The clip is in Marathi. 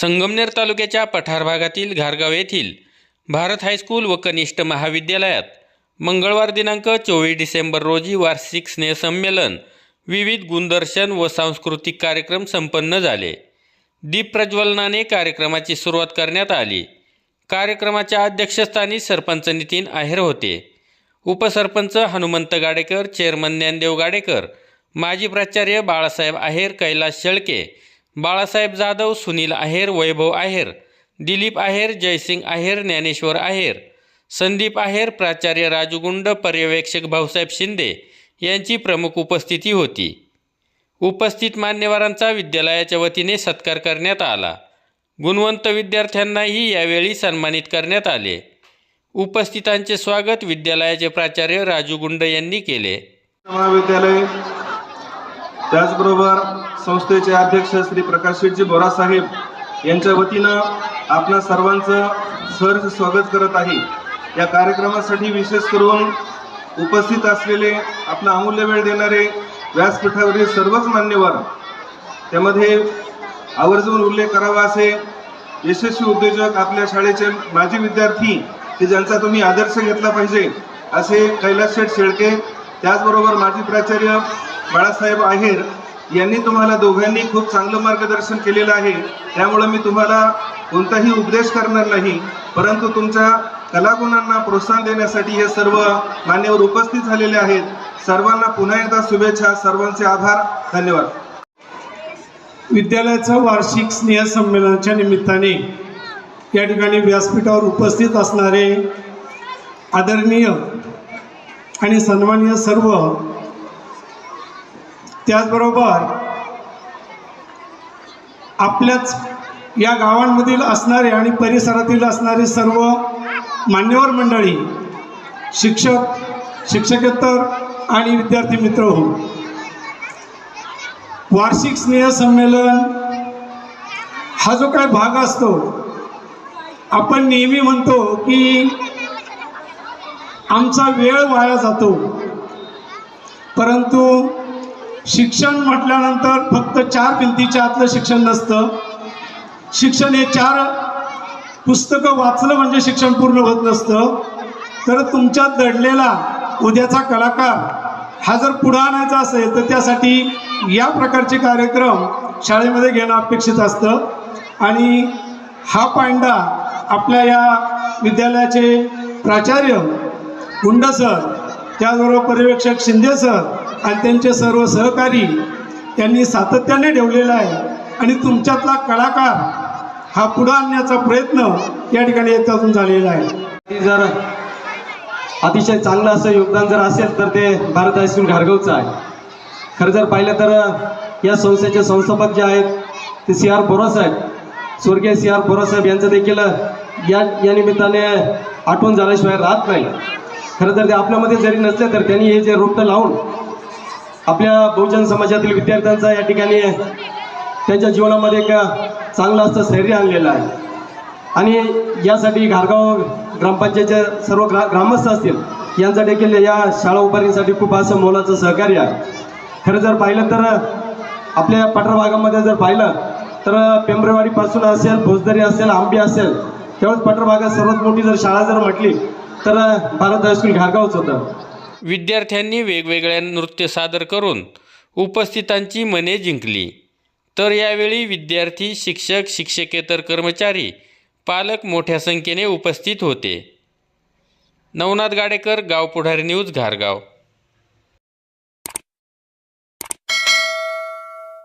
संगमनेर तालुक्याच्या पठार भागातील घारगाव येथील भारत हायस्कूल व कनिष्ठ महाविद्यालयात मंगळवार दिनांक चोवीस डिसेंबर रोजी वार्षिक स्नेहसंमेलन विविध गुणदर्शन व सांस्कृतिक कार्यक्रम संपन्न झाले. दीप प्रज्वलनाने कार्यक्रमाची सुरुवात करण्यात आली. कार्यक्रमाच्या अध्यक्षस्थानी सरपंच नितीन आहेर होते. उपसरपंच हनुमंत गाडेकर चेअरमन ज्ञानदेव गाडेकर माजी प्राचार्य बाळासाहेब आहेर कैलास शेळके बाळासाहेब जाधव सुनील आहेर वैभव आहेर दिलीप आहेर जयसिंग आहेर ज्ञानेश्वर आहेर संदीप आहेर प्राचार्य राजूगुंड पर्यवेक्षक भाऊसाहेब शिंदे यांची प्रमुख उपस्थिती होती. उपस्थित मान्यवरांचा विद्यालयाच्या वतीने सत्कार करण्यात आला. गुणवंत विद्यार्थ्यांनाही यावेळी सन्मानित करण्यात आले. उपस्थितांचे स्वागत विद्यालयाचे प्राचार्य राजू गुंड यांनी केले. महाविद्यालय त्याचबरोबर संस्थेचे अध्यक्ष श्री प्रकाश शेटजी बोरासाहेब यांच्या वतीनं आपणा सर्वांचं सर स्वागत करत आहे. या कार्यक्रमासाठी विशेष करून उपस्थित असलेले आपला अमूल्य वेळ देणारे व्यासपीठावरील सर्वच मान्यवर त्यामध्ये आवर्जून उल्लेख करावा असे यशस्वी उद्योजक आपल्या शाळेचे माजी विद्यार्थी की ज्यांचा तुम्ही आदर्श घेतला पाहिजे असे कैलास शेठ शेळके त्याचबरोबर माजी प्राचार्य बाळासाहेब आहेर यांनी तुम्हाला दोघांनी खूप चांगलं मार्गदर्शन केलेलं आहे. त्यामुळं मी तुम्हाला कोणताही उपदेश करणार नाही. परंतु तुमच्या कलागुणांना प्रोत्साहन देण्यासाठी हे सर्व मान्यवर उपस्थित झालेले आहेत. सर्वांना पुन्हा एकदा शुभेच्छा. सर्वांचे आभार. धन्यवाद. विद्यालयाचं वार्षिक स्नेहसंमेलनाच्या निमित्ताने या ठिकाणी व्यासपीठावर उपस्थित असणारे आदरणीय आणि सन्माननीय सर्व त्याचबरोबर आपल्याच या गावांमधील असणारे आणि परिसरातील असणारे सर्व मान्यवर मंडळी शिक्षक शिक्षकेतर आणि विद्यार्थी मित्र हो. वार्षिक स्नेहसंमेलन हा जो काय भाग असतो आपण नेहमी म्हणतो की आमचा वेळ वाया जातो. परंतु शिक्षण म्हटल्यानंतर फक्त चार भिंतीच्या आतलं शिक्षण नसतं. शिक्षण हे चार पुस्तकं वाचलं म्हणजे शिक्षण पूर्ण होत नसतं. तर तुमच्यात दडलेला उद्याचा कलाकार हा जर पुढं आणायचा असेल तर त्यासाठी या प्रकारचे कार्यक्रम शाळेमध्ये घेणं अपेक्षित असतं. आणि हा पांडा आपल्या या विद्यालयाचे प्राचार्य गुंड सर त्याचबरोबर पर्यवेक्षक शिंदे सर आणि त्यांचे सर्व सहकारी त्यांनी सातत्याने ठेवलेला आहे. आणि तुमच्यातला कलाकार हा पुढं आणण्याचा प्रयत्न या ठिकाणी याच्यातून झालेला आहे. जर अतिशय चांगलं असं योगदान जर असेल तर ते भारत हायस्कूल घारगावचं आहे. खरं जर पाहिलं तर या संस्थेचे संस्थापक जे आहेत ते सी आर बोरासाहेब स्वर्गीय सी आर बोरासाहेब यांचं देखील या या निमित्ताने आठवण झाल्याशिवाय राहत नाही. खरं तर ते आपल्यामध्ये जरी नसले तर त्यांनी हे जे रोपटं लावून आपल्या बहुजन समाजातील विद्यार्थ्यांचा या ठिकाणी त्यांच्या जीवनामध्ये एक चांगलं असं स्थैर्य आणलेलं आहे. आणि यासाठी घारगाव ग्रामपंचायतच्या सर्व ग्रा ग्रामस्थ असतील यांचा देखील या शाळा उभारणीसाठी खूप असं मोलाचं सहकार्य आहे. खरं जर पाहिलं तर आपल्या पठार भागामध्ये जर पाहिलं तर पेंबरेवाडीपासून असेल भोजदरी असेल आंबी असेल तेवढंच पठार भागात सर्वात मोठी जर शाळा जर म्हटली तर भारत हायस्कूल घारगावच होतं. विद्यार्थ्यांनी वेगवेगळ्या नृत्य सादर करून उपस्थितांची मने जिंकली. तर यावेळी विद्यार्थी शिक्षक शिक्षकेतर कर्मचारी पालक मोठ्या संख्येने उपस्थित होते. नवनाथ गाडेकर गाव पुढारी न्यूज घारगाव.